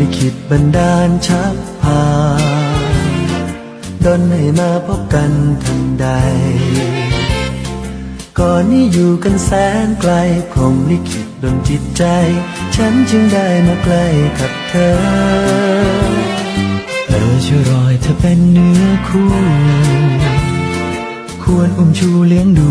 ลิขิตบันดาลชักพาดนให้มาพบกันทันใด ก่อนนี้อยู่กันแสนไกลพรมลิขิตดนจิตใจ ฉันจึงได้มาใกล้กับเธอเออช่วยรอยเธอเป็นเนื้อคู่ ควรอุ้มชูเลี้ยงดู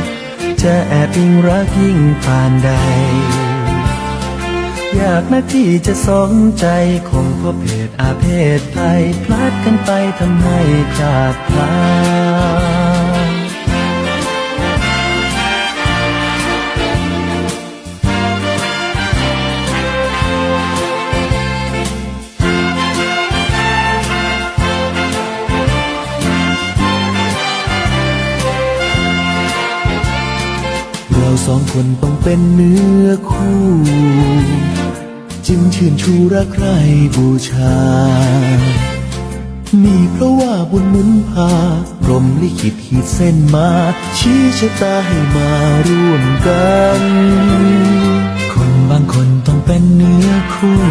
จะแอบยิ่งรักยิ่งปานใด อยากนักที่จะสมใจคงเพราะเพศอาเพศภัยพลาดกันไปทำให้ขาดพลาด เราสองคนต้องเป็นเนื้อคู่ จึงชื่นชูรักใครบูชามีเพราะว่าบุญหมุนพากรมลิขิตขีดเส้นมา ชี้ชะตาให้มาร่วมกัน คนบางคนต้องเป็นเนื้อคู่